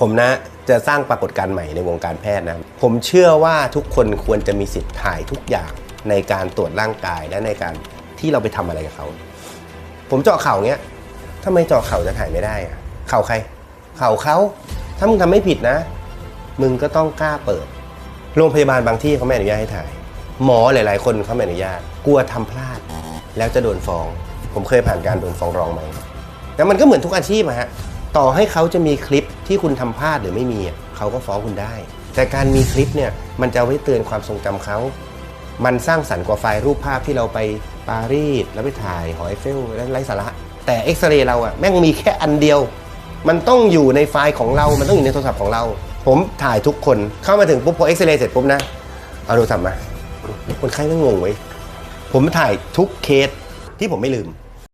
ผมนะจะสร้างปรากฏการณ์ใหม่ในวงการแพทย์นะ ผมเชื่อว่าทุกคนควรจะมีสิทธิ์ถ่ายทุกอย่างในการตรวจร่างกายและในการที่เราไปทำอะไรกับเขา ผมเจาะเข่าเงี้ยทำไมเจาะเข่าจะถ่ายไม่ได้อะเข่าใคร เข่าเขาถ้ามึงทำไม่ผิดนะ มึงก็ต้องกล้าเปิด โรงพยาบาลบางที่เขาไม่อนุญาตให้ถ่าย หมอหลาย ๆ คนเขาไม่อนุญาต กลัวทำพลาด แล้วจะโดนฟ้อง ผมเคยผ่านการโดนฟ้องร้องมาแล้วมันก็เหมือนทุกอาชีพอะฮะ ต่อให้เขาจะมีคลิปที่คุณทำพลาดหรือไม่มีเขาก็ฟ้องคุณได้ แต่การมีคลิปเนี่ยมันจะไว้เตือนความทรงจำเขามันสร้างสรรค์กว่าไฟล์รูปภาพที่เราไปปารีสแล้วไปถ่ายหอไอเฟลแล้วไร้สาระ แต่เอ็กซเรย์เราอะแม่งมีแค่อันเดียว มันต้องอยู่ในไฟล์ของเรา มันต้องอยู่ในโทรศัพท์ของเรา ผมถ่ายทุกคนเข้ามาถึงปุ๊บพอเอ็กซเรย์เสร็จปุ๊บนะ เอาโทรศัพท์มา คนไข้ไม่งงเว้ยผมถ่ายทุกเคสที่ผมไม่ลืม